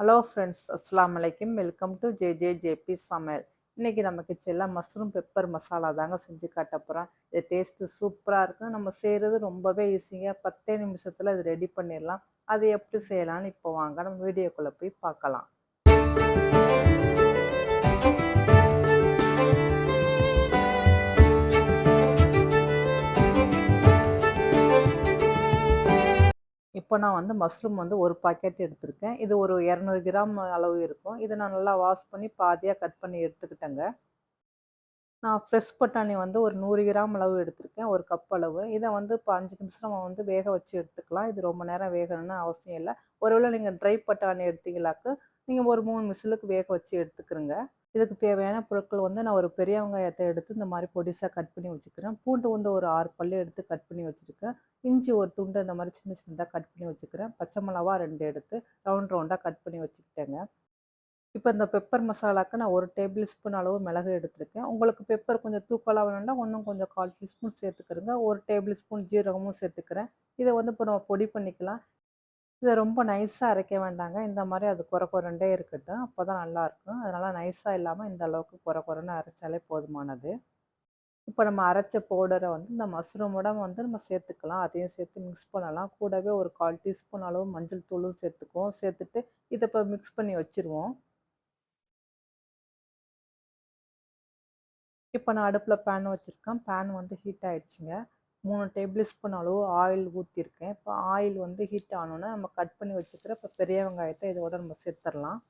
Hello friends அஸ்லாம் வலைக்கும் welcome to J J JB சமையல் இன்றைக்கி நம்ம கிச்சனில் மஷ்ரூம் பெப்பர் மசாலா தாங்க செஞ்சு காட்ட போகிறோம் இது டேஸ்ட்டு சூப்பராக இருக்கும். நம்ம செய்கிறது ரொம்பவே ஈஸிங்க பத்தே நிமிஷத்தில் இது ரெடி பண்ணிடலாம். அது எப்படி செய்யலாம்னு இப்போ வாங்க. நம்ம வீடியோக்குள்ளே போய் பார்க்கலாம். இப்போ நான் வந்து மஷ்ரூம் வந்து ஒரு பாக்கெட் எடுத்திருக்கேன். இது ஒரு இரநூறு கிராம் அளவு இருக்கும். இதை நான் நல்லா வாஷ் பண்ணி பாதியாக கட் பண்ணி எடுத்துக்கிட்டேங்க. நான் ஃப்ரெஷ் பட்டாணி வந்து ஒரு நூறு கிராம் அளவு எடுத்திருக்கேன். ஒரு கப் அளவு. இதை வந்து இப்போ அஞ்சு நிமிஷம் நம்ம வந்து வேக வச்சு எடுத்துக்கலாம். இது ரொம்ப நேரம் வேகணும்னு அவசியம் இல்லை. ஒருவேளை நீங்கள் ட்ரை பட்டாணி எடுத்தீங்களாக்கு நீங்கள் ஒரு மூணு மிஷிலுக்கு வேக வச்சு எடுத்துக்கிறோங்க. இதுக்கு தேவையான பொருட்கள் வந்து நான் ஒரு பெரிய வெங்காயத்தை எடுத்து இந்த மாதிரி பொடிசாக கட் பண்ணி வச்சுக்கிறேன். பூண்டு வந்து ஒரு ஆறு பல்லு எடுத்து கட் பண்ணி வச்சுருக்கேன். இஞ்சி ஒரு துண்டு இந்த மாதிரி சின்ன சின்னதாக கட் பண்ணி வச்சுக்கிறேன். பச்சை மிளவா ரெண்டு எடுத்து ரவுண்ட் ரவுண்டாக கட் பண்ணி வச்சுக்கிட்டேங்க. இப்போ இந்த பெப்பர் மசாலாவுக்கு நான் ஒரு டேபிள் ஸ்பூன் அளவு மிளகு எடுத்திருக்கேன். உங்களுக்கு பெப்பர் கொஞ்சம் தூக்கலாக வேணும்னா இன்னும் கொஞ்சம் கால் டீஸ்பூன் சேர்த்துக்கிறேங்க. ஒரு டேபிள் ஸ்பூன் ஜீரகமும் சேர்த்துக்கிறேன். இதை வந்து இப்போ நம்ம பொடி பண்ணிக்கலாம். இதை ரொம்ப நைஸாக அரைக்க வேண்டாங்க. இந்த மாதிரி அது குறை குறண்டே இருக்கட்டும். அப்போ தான் நல்லாயிருக்கும் அதனால் நைஸாக இல்லாமல் இந்த அளவுக்கு குறை குறைன்னு அரைச்சாலே போதுமானது. இப்போ நம்ம அரைச்ச பவுடரை வந்து இந்த மஷ்ரூமோட வந்து நம்ம சேர்த்துக்கலாம். அதையும் சேர்த்து மிக்ஸ் பண்ணலாம். கூடவே ஒரு கால் டீஸ்பூன் அளவு மஞ்சள் தூளும் சேர்த்துக்குவோம். சேர்த்துட்டு இதை இப்போ மிக்ஸ் பண்ணி வச்சுருவோம். இப்போ நான் அடுப்பில் பேன் வச்சுருக்கேன். பேன் வந்து ஹீட் ஆகிடுச்சிங்க மூணு டேபிள் ஸ்பூன் அளவு ஆயில் ஊற்றிருக்கேன் இப்போ ஆயில் வந்து ஹீட் ஆனோன்னே நம்ம கட் பண்ணி வச்சுக்கிற இப்போ பெரிய வெங்காயத்தை இதோட நம்ம சேர்த்துடலாம்.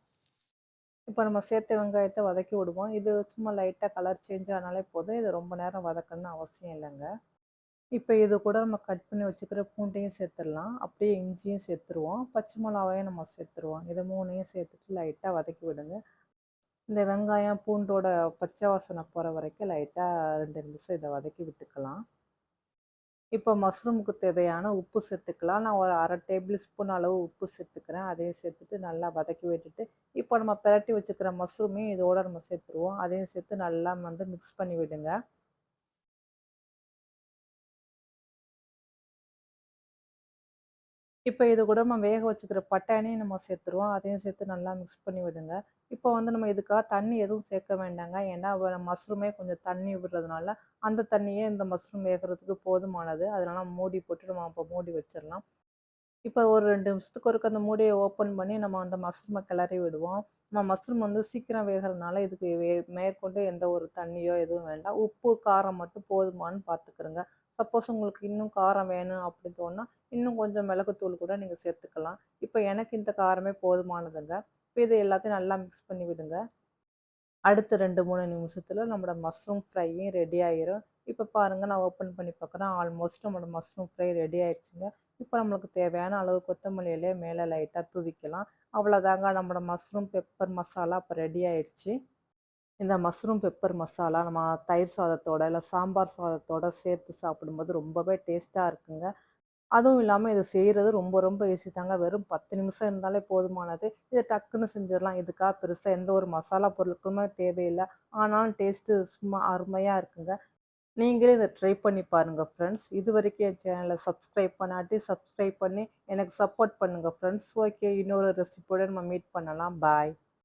இப்போ நம்ம சேர்த்த வெங்காயத்தை வதக்கி விடுவோம். இது சும்மா லைட்டாக கலர் சேஞ்ச் ஆனாலே போதும். இது ரொம்ப நேரம் வதக்கணும்னு அவசியம் இல்லைங்க. இப்போ இது கூட நம்ம கட் பண்ணி வச்சுக்கிற பூண்டையும் சேர்த்துடலாம். அப்படியே இஞ்சியும் சேர்த்துருவோம். பச்சை மிளகாவையும் நம்ம சேர்த்துருவோம். இதை மூணையும் சேர்த்துட்டு லைட்டாக வதக்கி விடுங்க. இந்த வெங்காயம் பூண்டோட பச்சை வாசனை போகிற வரைக்கும் லைட்டாக ரெண்டு நிமிஷம் இதை வதக்கி விட்டுக்கலாம். இப்போ மஷ்ரூமுக்கு தேவையான உப்பு சேர்த்துக்கலாம். நான் ஒரு அரை டேபிள் ஸ்பூன் அளவு உப்பு சேர்த்துக்கிறேன். அதையும் சேர்த்துட்டு நல்லா வதக்கி விட்டுட்டு இப்போ நம்ம பிரட்டி வச்சுக்கிற மஷ்ரூமையும் இதோட நம்ம சேர்த்துருவோம். அதையும் சேர்த்து நல்லா வந்து மிக்ஸ் பண்ணி விடுங்க. இப்போ இது கூட நம்ம வேக வச்சுக்கிற பட்டாணியும் நம்ம சேர்த்துருவோம். அதையும் சேர்த்து நல்லா மிக்ஸ் பண்ணி விடுங்க. இப்போ வந்து நம்ம இதுக்காக தண்ணி எதுவும் சேர்க்க வேண்டாங்க. ஏன்னா மஷ்ரூமே கொஞ்சம் தண்ணி விடுறதுனால அந்த தண்ணியே இந்த மஷ்ரூம் வேகிறதுக்கு போதுமானது. அதனால மூடி போட்டு நம்ம அப்போ மூடி வச்சிடலாம். இப்போ ஒரு ரெண்டு நிமிஷத்துக்கு ஒருக்கு அந்த மூடியை ஓப்பன் பண்ணி நம்ம அந்த மஷ்ரூமை கிளறி விடுவோம். நம்ம மஷ்ரூம் வந்து சீக்கிரம் வேகிறதுனால இதுக்கு வே மேற்கொண்டு எந்த ஒரு தண்ணியோ எதுவும் வேண்டாம். உப்பு காரம் மட்டும் போதுமானு பார்த்துக்கிறோங்க சப்போஸ் உங்களுக்கு இன்னும் காரம் வேணும் அப்படின்னு தோணுனா இன்னும் கொஞ்சம் மிளகுத்தூள் கூட நீங்கள் சேர்த்துக்கலாம். இப்போ எனக்கு இந்த காரமே போதுமானதுங்க. இப்போ இது எல்லாத்தையும் நல்லா மிக்ஸ் பண்ணி விடுங்க. அடுத்த ரெண்டு மூணு நிமிஷத்தில் நம்மளோட மஷ்ரூம் ஃப்ரையும் ரெடி ஆகிரும் இப்போ பாருங்கள் நான் ஓப்பன் பண்ணி பார்க்குறேன். ஆல்மோஸ்ட் நம்மளோட மஷ்ரூம் ஃப்ரை ரெடி ஆயிடுச்சுங்க. இப்போ நம்மளுக்கு தேவையான அளவு கொத்தமல்லி இலையை மேலே லைட்டாக தூவிக்கலாம். அவ்வளோதாங்க நம்மளோட மஷ்ரூம் பெப்பர் மசாலா இப்போ ரெடி ஆயிடுச்சு. இந்த மஷ்ரூம் பெப்பர் மசாலா நம்ம தயிர் சாதத்தோட இல்லை சாம்பார் சாதத்தோட சேர்த்து சாப்பிடும்போது ரொம்பவே டேஸ்ட்டாக இருக்குங்க. அதுவும் இல்லாமல் இதை செய்கிறது ரொம்ப ரொம்ப ஈஸி தாங்க. வெறும் பத்து நிமிஷம் இருந்தாலே போதுமானது. இதை டக்குன்னு செஞ்சிடலாம். இதுக்காக பெருசாக எந்த ஒரு மசாலா பொருட்களுமே தேவையில்லை. ஆனாலும் டேஸ்ட்டு சும்மா அருமையாக இருக்குங்க. நீங்களே இதை ட்ரை பண்ணி பாருங்கள் ஃப்ரெண்ட்ஸ் இது வரைக்கும் என் சேனலை சப்ஸ்கிரைப் பண்ணாட்டி சப்ஸ்கிரைப் பண்ணி எனக்கு சப்போர்ட் பண்ணுங்கள் ஃப்ரெண்ட்ஸ் ஓகே இன்னொரு ரெசிபியோட நம்ம மீட் பண்ணலாம். பாய்